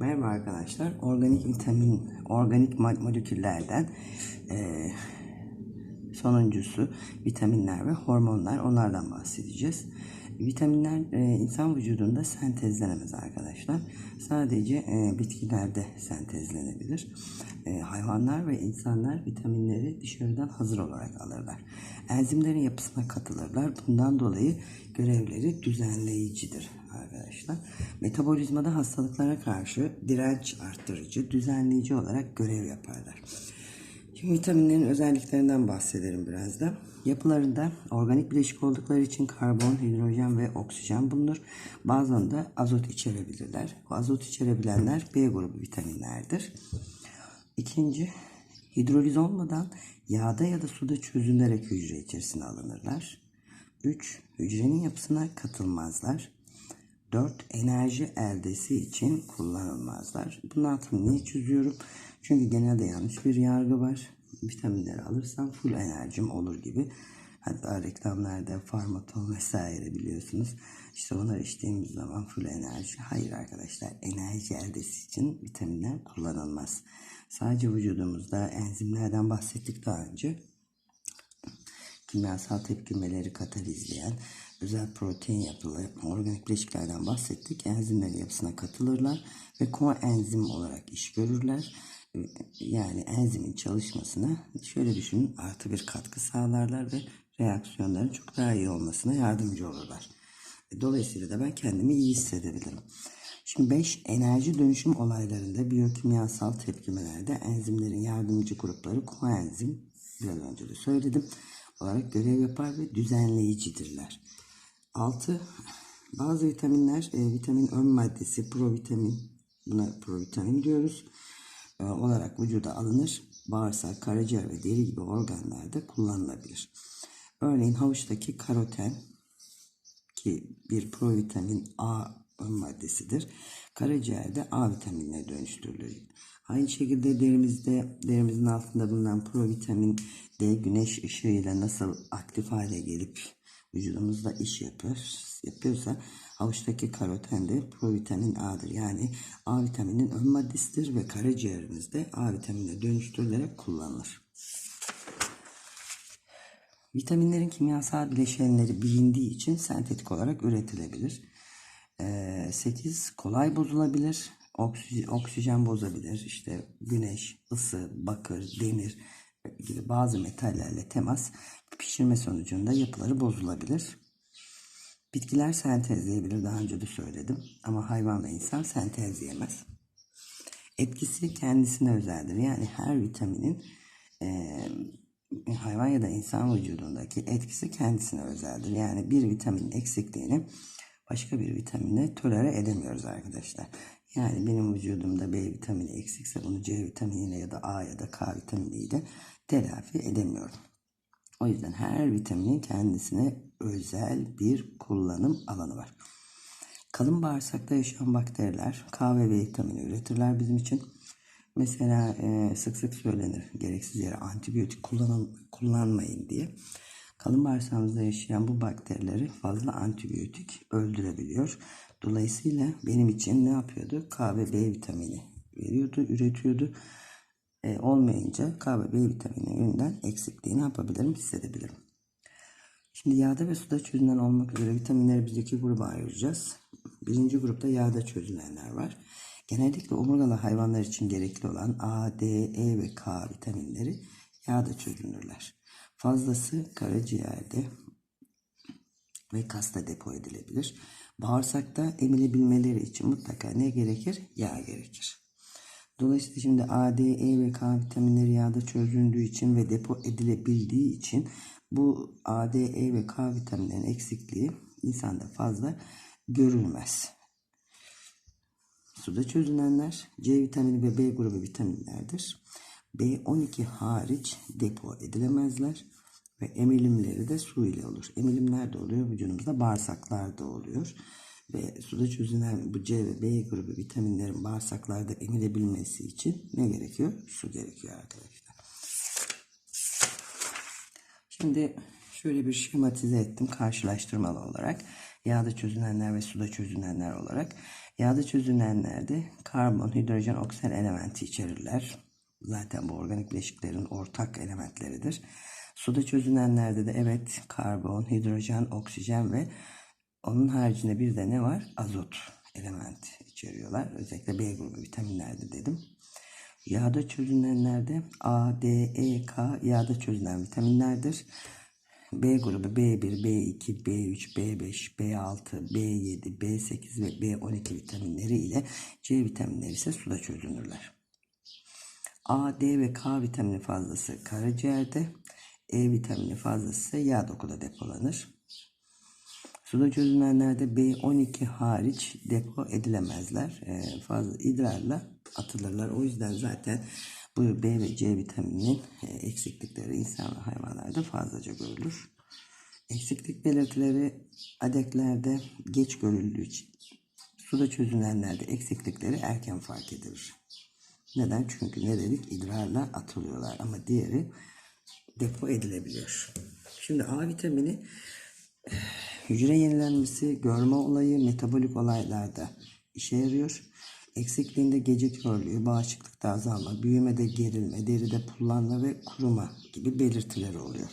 Merhaba arkadaşlar. Organik vitamin, organik mo- moleküllerden eee, sonuncusu vitaminler ve hormonlar. Onlardan bahsedeceğiz. Vitaminler eee, insan vücudunda sentezlenemez arkadaşlar. Sadece eee, bitkilerde sentezlenebilir. Eee, hayvanlar ve insanlar vitaminleri dışarıdan hazır olarak alırlar. Enzimlerin yapısına katılırlar. Bundan dolayı görevleri düzenleyicidir arkadaşlar. Metabolizmada hastalıklara karşı direnç arttırıcı, düzenleyici olarak görev yaparlar. Şimdi vitaminlerin özelliklerinden bahsedelim biraz da. Yapılarında organik bileşik oldukları için karbon, hidrojen ve oksijen bulunur. Bazen de azot içerebilirler. Bu azot içerebilenler B grubu vitaminlerdir. İkinci, hidroliz olmadan yağda ya da suda çözünerek hücre içerisine alınırlar. 3. Hücrenin yapısına katılmazlar. 4. Enerji eldesi için kullanılmazlar. Bunun altını niye çiziyorum? Çünkü genelde yanlış bir yargı var. Vitaminleri alırsam full enerjim olur gibi. Hatta reklamlarda farmaton vesaire biliyorsunuz. İşte onları içtiğimiz zaman full enerji. Hayır arkadaşlar enerji eldesi için vitaminler kullanılmaz. Sadece vücudumuzda enzimlerden bahsettik daha önce kimyasal tepkimeleri katalizleyen özel protein yapılı organik bileşiklerden bahsettik. Enzimlerin yapısına katılırlar ve koenzim olarak iş görürler. Yani enzimin çalışmasına şöyle düşünün artı bir katkı sağlarlar ve reaksiyonların çok daha iyi olmasına yardımcı olurlar. Dolayısıyla da ben kendimi iyi hissedebilirim. Şimdi 5 enerji dönüşüm olaylarında biyokimyasal tepkimelerde enzimlerin yardımcı grupları koenzim biraz önce de söyledim olarak görev yapar ve düzenleyicidirler. 6. Bazı vitaminler e, vitamin ön maddesi provitamin buna provitamin diyoruz e, olarak vücuda alınır. Bağırsak, karaciğer ve deri gibi organlarda kullanılabilir. Örneğin havuçtaki karoten ki bir provitamin A ön maddesidir. Karaciğerde A vitaminine dönüştürülür. Aynı şekilde derimizde derimizin altında bulunan provitamin D güneş ışığıyla nasıl aktif hale gelip vücudumuzda iş yapıyor, yapıyorsa havuçtaki karoten de provitamin A'dır. Yani A vitaminin ön maddesidir ve karaciğerimizde A vitaminine dönüştürülerek kullanılır. Vitaminlerin kimyasal bileşenleri bilindiği için sentetik olarak üretilebilir. 8 kolay bozulabilir. Oksijen, oksijen bozabilir. İşte güneş, ısı, bakır, demir gibi bazı metallerle temas pişirme sonucunda yapıları bozulabilir. Bitkiler sentezleyebilir daha önce de söyledim ama hayvan ve insan sentezleyemez. Etkisi kendisine özeldir. Yani her vitaminin eee hayvan ya da insan vücudundaki etkisi kendisine özeldir. Yani bir vitaminin eksikliğini başka bir vitamine tolere edemiyoruz arkadaşlar. Yani benim vücudumda B vitamini eksikse bunu C vitaminiyle ya da A ya da K vitaminiyle telafi edemiyorum. O yüzden her vitaminin kendisine özel bir kullanım alanı var. Kalın bağırsakta yaşayan bakteriler K ve vitamini üretirler bizim için. Mesela e, sık sık söylenir gereksiz yere antibiyotik kullanın, kullanmayın diye. Kalın bağırsağımızda yaşayan bu bakterileri fazla antibiyotik öldürebiliyor. Dolayısıyla benim için ne yapıyordu? K ve B vitamini veriyordu, üretiyordu. E, olmayınca K ve B vitamini yönünden eksikliğini yapabilirim, hissedebilirim. Şimdi yağda ve suda çözünen olmak üzere vitaminleri biz iki gruba ayıracağız. Birinci grupta yağda çözünenler var. Genellikle omurgalı hayvanlar için gerekli olan A, D, E ve K vitaminleri yağda çözünürler. Fazlası karaciğerde ve kasta depo edilebilir. Bağırsakta emilebilmeleri için mutlaka ne gerekir? Yağ gerekir. Dolayısıyla şimdi A, D, E ve K vitaminleri yağda çözündüğü için ve depo edilebildiği için bu A, D, E ve K vitaminlerin eksikliği insanda fazla görülmez. Suda çözünenler C vitamini ve B grubu vitaminlerdir. B12 hariç depo edilemezler ve emilimleri de su ile olur. Emilim nerede oluyor? Vücudumuzda bağırsaklarda oluyor. Ve suda çözünen bu C ve B grubu vitaminlerin bağırsaklarda emilebilmesi için ne gerekiyor? Su gerekiyor arkadaşlar. Şimdi şöyle bir şematize ettim karşılaştırmalı olarak. Yağda çözünenler ve suda çözünenler olarak. Yağda çözünenlerde karbon, hidrojen, oksijen elementi içerirler. Zaten bu organik bileşiklerin ortak elementleridir. Suda çözünenlerde de evet karbon, hidrojen, oksijen ve onun haricinde bir de ne var? Azot elementi içeriyorlar. Özellikle B grubu vitaminlerde dedim. Yağda çözünenlerde A, D, E, K yağda çözünen vitaminlerdir. B grubu B1, B2, B3, B5, B6, B7, B8 ve B12 vitaminleri ile C vitaminleri ise suda çözünürler. A, D ve K vitamini fazlası karaciğerde, E vitamini fazlası yağ dokuda depolanır. Suda çözünenlerde B12 hariç depo edilemezler. Ee, fazla idrarla atılırlar. O yüzden zaten bu B ve C vitamininin e, eksiklikleri insan ve hayvanlarda fazlaca görülür. Eksiklik belirtileri adeklerde geç görüldüğü için suda çözünenlerde eksiklikleri erken fark edilir. Neden? Çünkü ne dedik? İdrarla atılıyorlar ama diğeri depo edilebiliyor. Şimdi A vitamini hücre yenilenmesi, görme olayı, metabolik olaylarda işe yarıyor. Eksikliğinde gece körlüğü, bağışıklıkta azalma, büyümede gerilme, deride pullanma ve kuruma gibi belirtileri oluyor.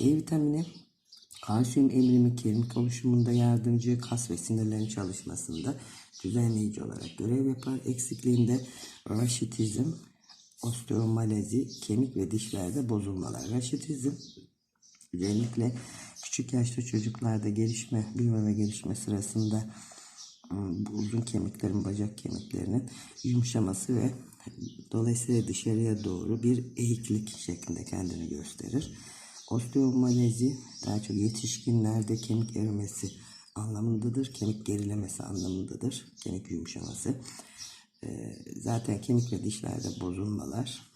D vitamini kalsiyum emilimi kemik oluşumunda yardımcı, kas ve sinirlerin çalışmasında düzenleyici olarak görev yapar. Eksikliğinde raşitizm, osteomalezi, kemik ve dişlerde bozulmalar. Raşitizm özellikle küçük yaşta çocuklarda gelişme, büyüme gelişme sırasında ım, bu uzun kemiklerin, bacak kemiklerinin yumuşaması ve dolayısıyla dışarıya doğru bir eğiklik şeklinde kendini gösterir. Osteomalezi daha çok yetişkinlerde kemik erimesi anlamındadır. Kemik gerilemesi anlamındadır. Kemik yumuşaması. Zaten kemik ve dişlerde bozulmalar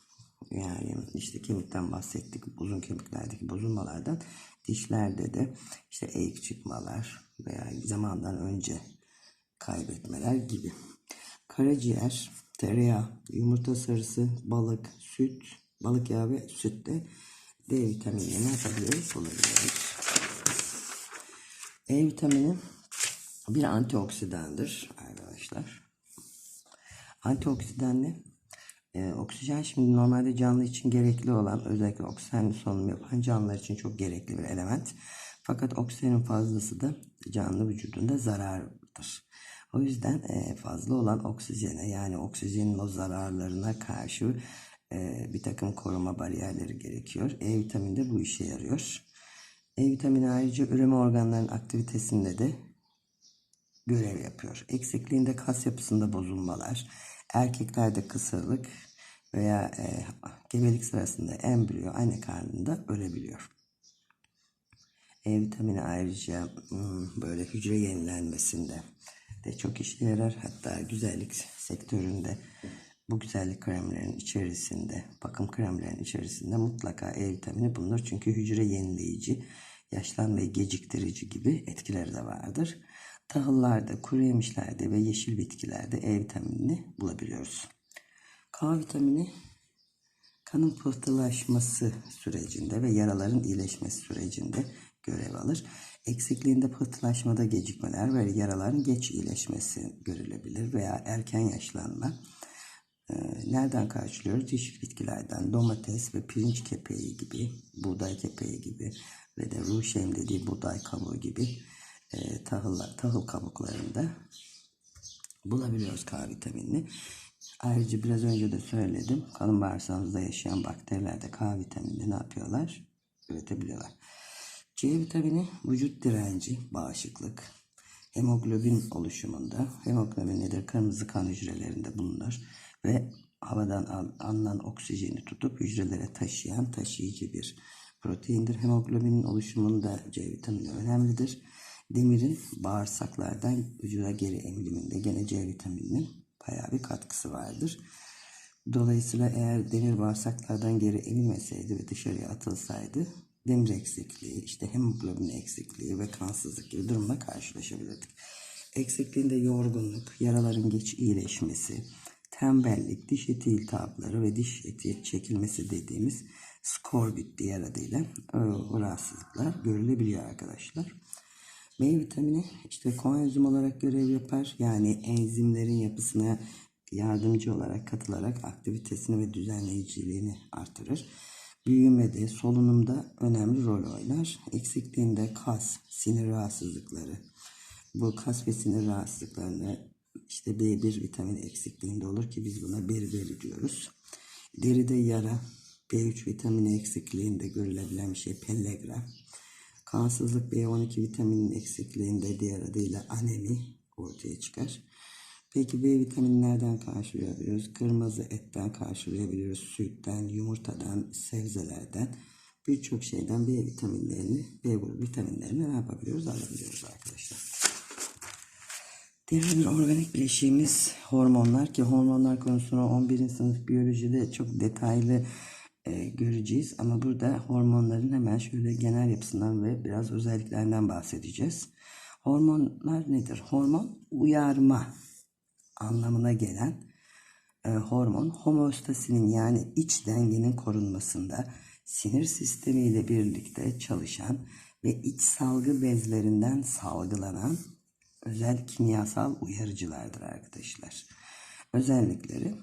yani işte kemikten bahsettik. Uzun kemiklerdeki bozulmalardan dişlerde de işte eğik çıkmalar veya zamandan önce kaybetmeler gibi. Karaciğer, tereyağı, yumurta sarısı, balık, süt, balık yağı ve sütte D vitaminini ne yapabiliyoruz? Bulabiliyoruz. E vitamini bir antioksidandır arkadaşlar. Antioksidan Ee, oksijen şimdi normalde canlı için gerekli olan özellikle oksijenli solunum yapan canlılar için çok gerekli bir element. Fakat oksijenin fazlası da canlı vücudunda zarardır. O yüzden e, fazla olan oksijene yani oksijenin o zararlarına karşı e, bir takım koruma bariyerleri gerekiyor. E vitamini de bu işe yarıyor. E vitamini ayrıca üreme organlarının aktivitesinde de görev yapıyor. Eksikliğinde kas yapısında bozulmalar, erkeklerde kısırlık veya e, gebelik sırasında embriyo anne karnında ölebiliyor. E vitamini ayrıca hmm, böyle hücre yenilenmesinde de çok işe yarar. Hatta güzellik sektöründe bu güzellik kremlerinin içerisinde, bakım kremlerinin içerisinde mutlaka E vitamini bulunur. Çünkü hücre yenileyici, yaşlanmayı geciktirici gibi etkileri de vardır. Tahıllarda, kuru yemişlerde ve yeşil bitkilerde E vitaminini bulabiliyoruz. K vitamini kanın pıhtılaşması sürecinde ve yaraların iyileşmesi sürecinde görev alır. Eksikliğinde pıhtılaşmada gecikmeler ve yaraların geç iyileşmesi görülebilir veya erken yaşlanma. Ee, Nereden karşılıyoruz? Yeşil bitkilerden domates ve pirinç kepeği gibi, buğday kepeği gibi ve de ruşem dediği buğday kabuğu gibi e, tahıllar, tahıl kabuklarında bulabiliyoruz K vitaminini. Ayrıca biraz önce de söyledim. Kalın bağırsağımızda yaşayan bakterilerde K vitaminini ne yapıyorlar? Üretebiliyorlar. C vitamini vücut direnci, bağışıklık, hemoglobin oluşumunda. Hemoglobin nedir? Kırmızı kan hücrelerinde bulunur ve havadan al- alınan oksijeni tutup hücrelere taşıyan taşıyıcı bir proteindir. Hemoglobinin oluşumunda C vitamini önemlidir. Demirin bağırsaklardan vücuda geri emiliminde gene C vitamininin bayağı bir katkısı vardır. Dolayısıyla eğer demir bağırsaklardan geri emilmeseydi ve dışarıya atılsaydı demir eksikliği, işte hemoglobin eksikliği ve kansızlık gibi durumla karşılaşabilirdik. Eksikliğinde yorgunluk, yaraların geç iyileşmesi, tembellik, diş eti iltihapları ve diş eti çekilmesi dediğimiz skorbut diğer adıyla o, o rahatsızlıklar görülebiliyor arkadaşlar. B vitamini işte koenzim olarak görev yapar. Yani enzimlerin yapısına yardımcı olarak katılarak aktivitesini ve düzenleyiciliğini artırır. Büyümede, solunumda önemli rol oynar. Eksikliğinde kas, sinir rahatsızlıkları. Bu kas ve sinir rahatsızlıklarını işte B1 vitamini eksikliğinde olur ki biz buna beriberi diyoruz. Deride yara, B3 vitamini eksikliğinde görülebilen bir şey pellegra. Kansızlık B12 vitaminin eksikliğinde diğer adıyla anemi ortaya çıkar. Peki B vitamini nereden karşılayabiliyoruz? Kırmızı etten karşılayabiliyoruz. Sütten, yumurtadan, sebzelerden birçok şeyden B vitaminlerini, B vitaminlerini ne yapabiliyoruz? Alabiliyoruz arkadaşlar. Diğer bir organik bileşiğimiz hormonlar ki hormonlar konusunu 11. sınıf biyolojide çok detaylı e, göreceğiz. Ama burada hormonların hemen şöyle genel yapısından ve biraz özelliklerinden bahsedeceğiz. Hormonlar nedir? Hormon uyarma anlamına gelen e, hormon homeostasinin yani iç dengenin korunmasında sinir sistemiyle birlikte çalışan ve iç salgı bezlerinden salgılanan özel kimyasal uyarıcılardır arkadaşlar. Özellikleri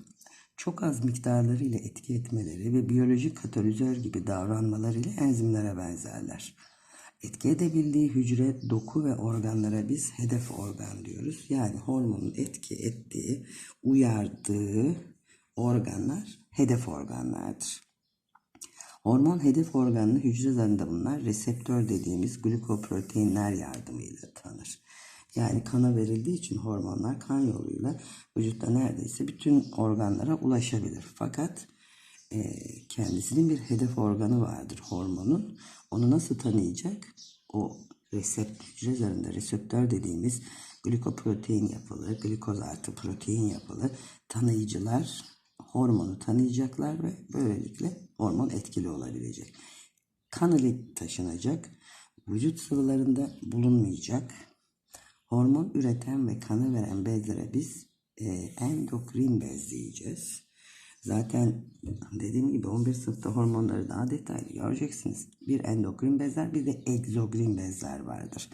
çok az miktarları ile etki etmeleri ve biyolojik katalizör gibi davranmalarıyla enzimlere benzerler. Etki edebildiği hücre, doku ve organlara biz hedef organ diyoruz. Yani hormonun etki ettiği, uyardığı organlar hedef organlardır. Hormon hedef organını hücre zarında bulunan reseptör dediğimiz glikoproteinler yardımıyla tanır. Yani kana verildiği için hormonlar kan yoluyla vücutta neredeyse bütün organlara ulaşabilir. Fakat e, kendisinin bir hedef organı vardır hormonun. Onu nasıl tanıyacak? O resept, hücre zarında reseptör dediğimiz glikoprotein yapılı, glikoz artı protein yapılı tanıyıcılar hormonu tanıyacaklar ve böylelikle hormon etkili olabilecek. Kan ile taşınacak, vücut sıvılarında bulunmayacak. Hormon üreten ve kanı veren bezlere biz e, endokrin bez diyeceğiz. Zaten dediğim gibi 11 sınıfta hormonları daha detaylı göreceksiniz. Bir endokrin bezler bir de egzogrin bezler vardır.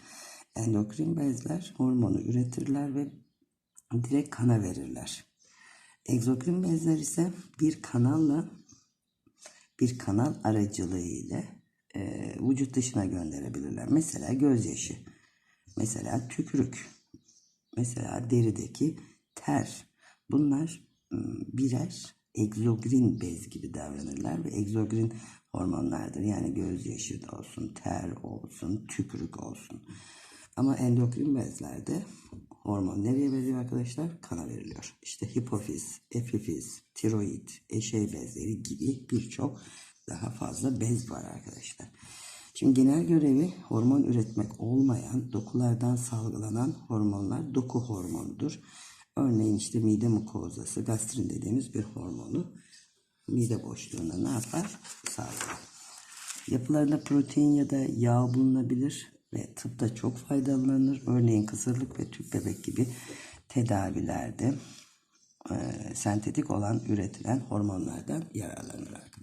Endokrin bezler hormonu üretirler ve direkt kana verirler. Egzokrin bezler ise bir kanalla bir kanal aracılığı ile e, vücut dışına gönderebilirler. Mesela gözyaşı, mesela tükürük, mesela derideki ter. Bunlar birer egzogrin bez gibi davranırlar ve egzogrin hormonlardır. Yani gözyaşı da olsun, ter olsun, tükürük olsun. Ama endokrin bezlerde hormon nereye veriliyor arkadaşlar? Kana veriliyor. İşte hipofiz, epifiz, tiroid, eşey bezleri gibi birçok daha fazla bez var arkadaşlar. Şimdi genel görevi hormon üretmek olmayan dokulardan salgılanan hormonlar doku hormonudur. Örneğin işte mide mukozası, gastrin dediğimiz bir hormonu mide boşluğuna ne yapar? Salgılar. Yapılarında protein ya da yağ bulunabilir ve tıpta çok faydalanır. Örneğin kısırlık ve tüp bebek gibi tedavilerde e, sentetik olan üretilen hormonlardan yararlanır.